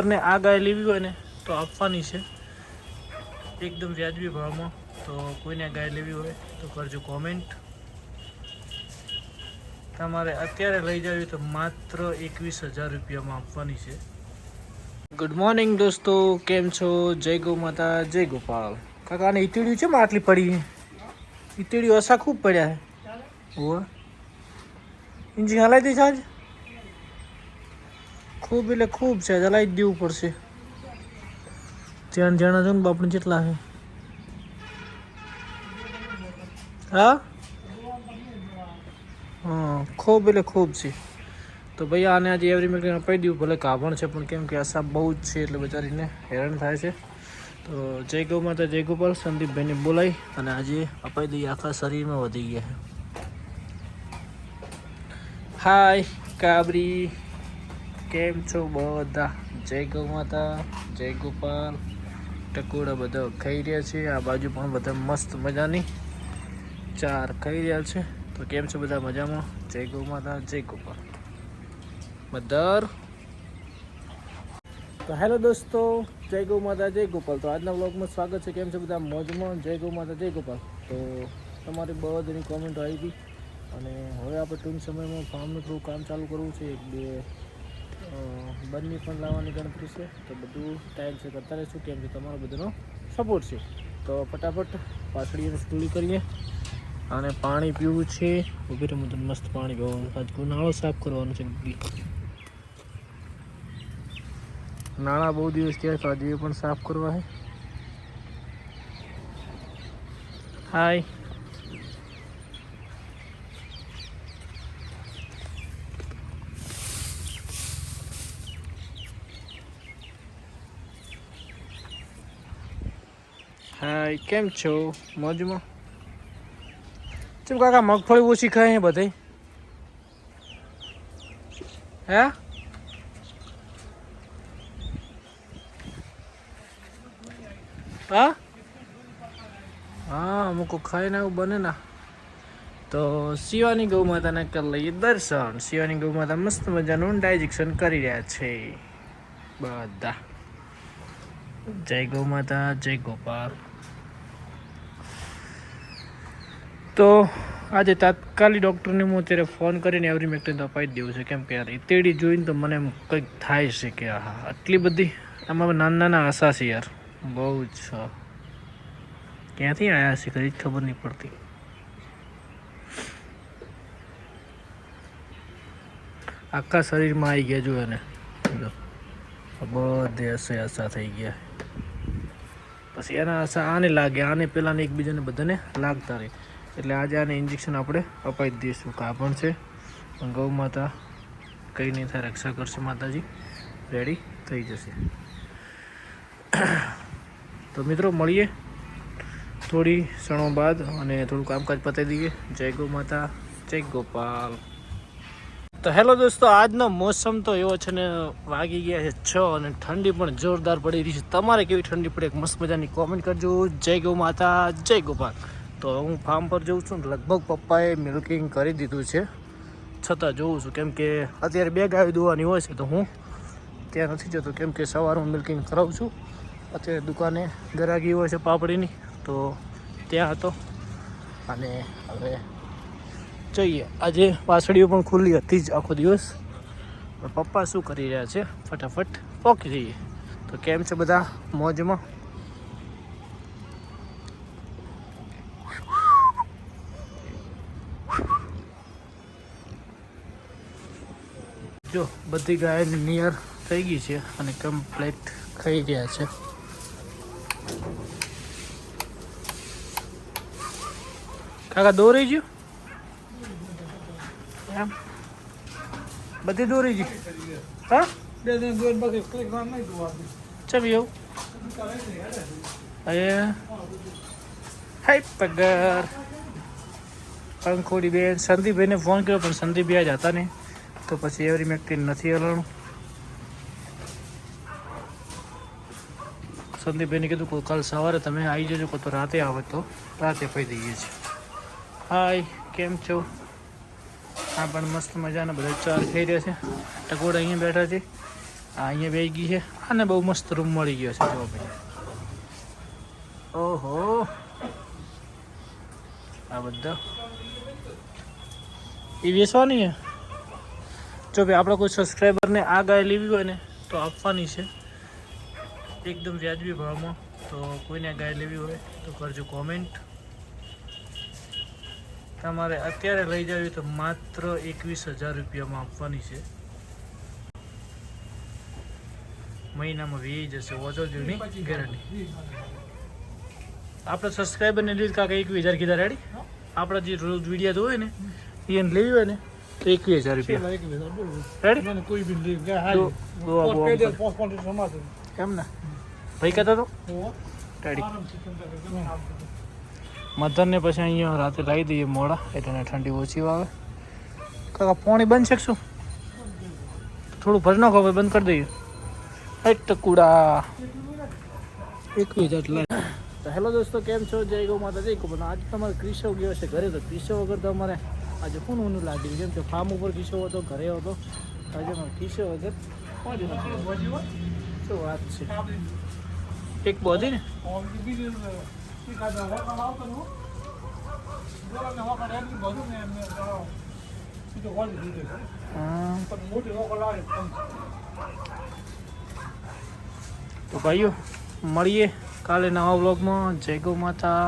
અને આ ગાય લેવી હોય ને તો આપવાની છે. એકદમ વ્યાજબી ભાવમાં. તો કોઈને ગાય લેવી હોય તો કરજો કોમેન્ટ તમારે અત્યારે લઈ જવી તો માત્ર એકવીસ હજાર રૂપિયામાં આપવાની છે. ગુડ મોર્નિંગ દોસ્તો, કેમ છો? જય ગૌ માતા, જય ગોપાલ. કાકા, આને ઈતીડ્યું છે આટલી પડી? ઈતીડ્યું અસા ખૂબ પડ્યા હોવે. ઇન્જિન હલાવી દઈશ આજ? ખૂબ એટલે ખૂબ છે. ચલાવી જ દેવું પડશે. ત્યાં જણા છો ને બાપને જેટલા છે. હા? હા, ખૂબ એટલે ખૂબ છે. તો ભાઈ આને આજે એવરી મિનિટ અપાઈ દઉં ભલે કાભણ છે, પણ કેમ કે આશા બહુ જ છે એટલે બચારીને હેરાન થાય છે. તો જય ગૌ માતા, જય ગોપાલ. સંદીપભાઈને બોલાવી અને આજે અપાઈ દઈએ આખા શરીરમાં વધી ગયા હાય, કાબરી. કેમ છો બધા? જય ગૌ માતા, જય ગોપાલ. ટકોડા બધા ખાઈ રહ્યા છે. આ બાજુ પણ બધા મસ્ત મજાની ચાર ખાઈ રહ્યા છે. તો કેમ છો બધા મજામાં? જય ગૌ માતા, જય ગોપાલ. મધર. તો હેલો દોસ્તો, જય ગૌ માતા, જય ગોપાલ. તો આજના બ્લોગમાં સ્વાગત છે. કેમ છે બધા મોજમાં? જય ગૌ માતા, જય ગોપાલ. તો તમારી બધાની કોમેન્ટ આવી હતી. અને હવે આપણે ટૂંક સમયમાં ફાર્મનું થોડું કામ ચાલુ કરવું છે. એક બે બંને પણ લાવવાની ગણતરી છે. તો બધું ટાઈમ છે કરતા રહીશું કેમ કે તમારો બધાનો? સપોર્ટ છે. તો ફટાફટ પાછળીને સ્કૂલી કરીએ. અને પાણી પીવું છે. ઊભી રહે મને મસ્ત પાણી પીવાનું આજ નાળો સાફ કરવાનો છે નાણાં બહુ દિવસ થયા તો આજે પણ સાફ કરવા છે. હાય હાય, કેમ છો? મોજમાં? ચમ કાકા, મગફળી ઓછી ખાય બધે? હે? હા? હા, અમુક ખાઈને આવું બને ના. તો શિવાની ગૌ માતાને કરી લઈએ દર્શન. શિવાની ગૌ માતા મસ્ત મજાનું ડાયજેક્શન કરી રહ્યા છે. બધા. જય ગૌ માતા, જય ગોપાલ. તો આજે તાત્કાલિક ડૉક્ટરને હું અત્યારે ફોન કરીને એવરી મેક્ટિન જ દેવું છે. કેમ કે યાર ઇતેડી જોઈને તો મને કંઈક થાય છે કે હા આટલી બધી આમાં નાના નાના આશા છે યાર. બહુ જ ક્યાંથી આવ્યા છે? કઈ ખબર નહીં પડતી. આખા શરીરમાં આવી ગયા જો એને. બધે હશે આશા થઈ ગયા. પછી એના આશા આને લાગે, આને પેલાને એકબીજાને બધાને લાગતા રહે. એટલે આજે આને ઇન્જેક્શન આપણે અપાઈ જ દઈશું. કાપણ છે. ગૌ માતા કંઈ નહીં થાય, રક્ષા કરશે માતાજી. રેડી થઈ જશે. તો મિત્રો, મળીએ થોડી ક્ષણો બાદ અને થોડું કામકાજ પતાવી દઈએ. જય ગૌ માતા, જય ગોપાલ. તો હેલો દોસ્તો, આજનો મોસમ તો એવો છે ને વાગી ગયા છે છ અને ઠંડી પણ જોરદાર પડી રહી છે. તમારે કેવી ઠંડી પડે? એક મસ્ત મજાની કોમેન્ટ કરજો. જય ગૌ માતા, જય ગોપાલ. તો હું ફાર્મ પર જઉં છું લગભગ પપ્પાએ મિલ્કિંગ કરી દીધું છે. છતાં જોઉં છું કેમ કે અત્યારે બે ગાયો દોવાની હોય છે તો હું ત્યાં નથી જતો. કેમ કે સવારે હું મિલ્કિંગ કરાવું છું. અત્યારે દુકાને ગરાગી હોય છે પાપડીની. તો ત્યાં હતો. અને હવે જઈએ. આજે પાછળીઓ પણ ખુલ્લી હતી જ આખો દિવસ. પપ્પા શું કરી રહ્યા છે? ફટાફટ પોકી જઈએ. તો કેમ છે બધા મોજમાં? જો બધી ગાય નિયર થઈ ગઈ છે અને કમ્પ્લીટ થઈ ગયા છે. કાકા દોરી ગયું? એમ? બધી દોરી ગઈ? હા? બે દિન દોડ બાકી કંઈક વાર નહીં જોવાનું ચમ એવું? અરે. હાય પગર. પંખોડી બેન સંદીપભાઈને ફોન કર્યો પણ સંદીપભાઈ જ હતા નહીં. તો પછી એવરી મેક્ટિન નથી હલણું સંદીપભાઈને કીધું કે કાલ સવારે તમે આવી જજો, કો તો રાતે આવે તો રાતે પી દઈએ છીએ. હાય, કેમ છો? આ પણ મસ્ત મજાના બધા ચાર થઈ રહ્યા છે. ટકોડા અહીંયા બેઠા છે. આ અહીંયા બેસી ગઈ છે. આને બહુ મસ્ત રૂમ મળી ગયો છે જો ભાઈ. ઓહો. આ બધા. એ વેસવાની છે જો ભાઈ આપણે કોઈ સબસ્ક્રાઈબરને આ ગાય લેવી હોય ને તો આપવાની છે. એકદમ વ્યાજબી ભાવમાં. તો કોઈને ગાય લેવી હોય તો કરજો કોમેન્ટ તમારે અત્યારે લઈ જવી તો માત્ર એકવીસ હજાર રૂપિયામાં આપવાની છે. મહિનામાં વી જશે ઓછો જૂની ગેરંટી આપણે સબસ્ક્રાઈબરને લીધે કાંક એકવીસ હજાર કીધા રેડી આપણા જે રોજ વિડીયા જોવે ને એને લેવી હોય ને એકવીસ હજાર રૂપિયા. એક કોઈ બી ને? ભાઈ કહેતો તો. મધરને પછી અહીંયા રાતે લાવી દઈએ મોડા એટલે ઠંડી ઓછી આવે કાકા પાણી બંધ શકશું થોડું ભરી નાખો બંધ કરી દઈએ. હટ ટકુડા એકવીસ હજાર તો હેલો દોસ્તો કેમ છો? જય ગૌ માતા જય ગૌ આજે તમારે ક્રિશો ગયો છે ઘરે તો ક્રિશો વગર તો અમારે આજે કોણ ઊનું લાગ્યું કેમ કે ફાર્મ ઉપર કિસ્સો હતો ઘરે હતો આજે કિસ્સો વગર શું વાત છે? એક બોધી ને? તો ભાઈઓ, મળીએ કાલે નવા બ્લોગમાં જય ગૌ માતા.